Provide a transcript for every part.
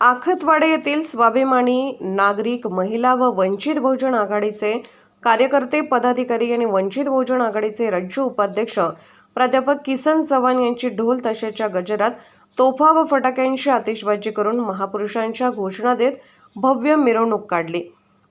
आखतवाडे येथील स्वाभिमानी नागरिक महिला व वंचित बहुजन आघाडीचे कार्यकर्ते पदाधिकारी आणि वंचित बहुजन आघाडीचे राज्य उपाध्यक्ष प्राध्यापक किसन चव्हाण यांची ढोल ताशाच्या गजरात तोफा व फटाक्यांची आतिषबाजी करून महापुरुषांच्या घोषणा देत भव्य मिरवणूक काढली.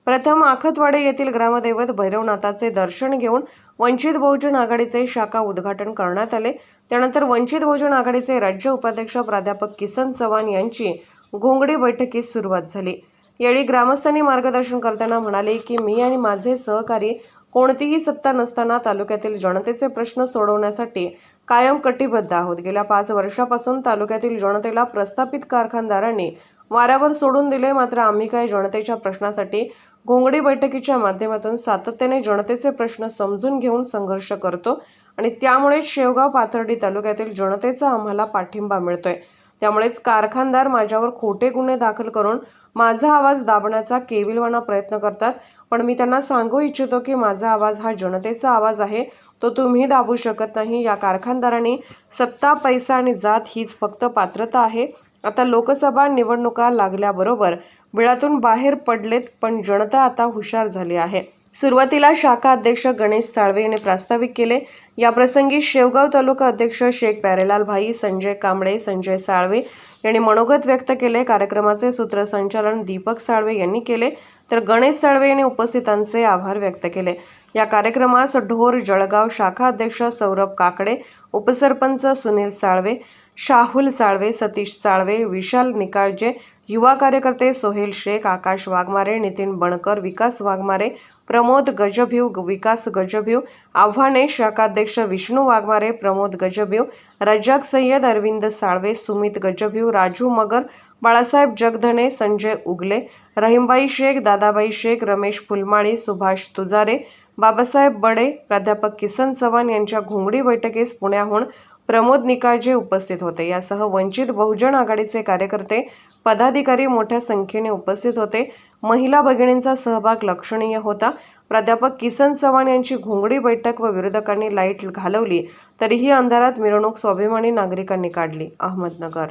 प्रथम आखतवाडे येथील ग्रामदैवत भैरवनाथाचे दर्शन घेऊन वंचित बहुजन आघाडीचे शाखा उद्घाटन करण्यात आले. त्यानंतर वंचित बहुजन आघाडीचे राज्य उपाध्यक्ष प्राध्यापक किसन चव्हाण यांची घोंगडी बैठकीस सुरुवात झाली. यावेळी ग्रामस्थांनी मार्गदर्शन करताना म्हणाले की मी आणि माझे सहकारी कोणतीही सत्ता नसताना तालुक्यातील जनतेचे प्रश्न सोडवण्यासाठी कायम कटिबद्ध आहोत. गेल्या पाच वर्षापासून तालुक्यातील जनतेला प्रस्थापित कारखानदारांनी वाऱ्यावर सोडून दिले. मात्र आम्ही काय जनतेच्या प्रश्नासाठी घोंगडी बैठकीच्या माध्यमातून सातत्याने जनतेचे प्रश्न समजून घेऊन संघर्ष करतो आणि त्यामुळेच शेवगाव पाथर्डी तालुक्यातील जनतेचा आम्हाला पाठिंबा मिळतोय. त्यामुळेच कारखानदार माझ्यावर खोटे गुन्हे दाखल करून माझा आवाज दाबण्याचा केविलवाना प्रयत्न करतात. पण मी त्यांना सांगू इच्छितो की माझा आवाज हा जनतेचा आवाज आहे. तो तुम्ही दाबू शकत नाही. या कारखानदारांनी सत्ता पैसा आणि जात हीच फक्त पात्रता आहे. आता लोकसभा निवडणुका लागल्याबरोबर बिळातून बाहेर पडलेत पण जनता आता हुशार झाली आहे. सुरुवातीला शाखा अध्यक्ष गणेश साळवे यांनी प्रास्ताविक केले. याप्रसंगी शेवगाव तालुका अध्यक्ष शेख प्यारेलाल भाई संजय कांबळे संजय साळवे यांनी मनोगत व्यक्त केले. कार्यक्रमाचे सूत्रसंचालन दीपक साळवे यांनी केले. तर गणेश साळवे यांनी उपस्थितांचे आभार व्यक्त केले. या कार्यक्रमास ढोर जळगाव शाखा अध्यक्ष सौरभ काकडे उपसरपंच सुनील साळवे शाहुल साळवे सतीश साळवे विशाल निकाळजे युवा कार्यकर्ते सोहेल शेख आकाश वाघमारे नितीन बणकर विकास वाघमारे प्रमोद गजभिव विकास गजभिव आव्हाने शाखाध्यक्ष विष्णू वाघमारे प्रमोद गजभिव रजाक सय्यद अरविंद साळवे सुमित गजभिव राजू मगर बाळासाहेब जगधने संजय उगले रहीमबाई शेख दादाबाई शेख रमेश फुलमाळी सुभाष तुजारे बाबासाहेब बडे प्राध्यापक किसन चव्हाण यांच्या घोंगडी बैठकीस पुण्याहून प्रमोद निकाळजे उपस्थित होते. यासह वंचित बहुजन आघाडीचे कार्यकर्ते पदाधिकारी मोठ्या संख्येने उपस्थित होते. महिला भगिनींचा सहभाग लक्षणीय होता. प्राध्यापक किसन चव्हाण यांची घोंगडी बैठक व विरोधकांनी लाइट घालवली तरीही अंधारात मिरवणूक स्वाभिमानी नागरिकांनी काढली. अहमदनगर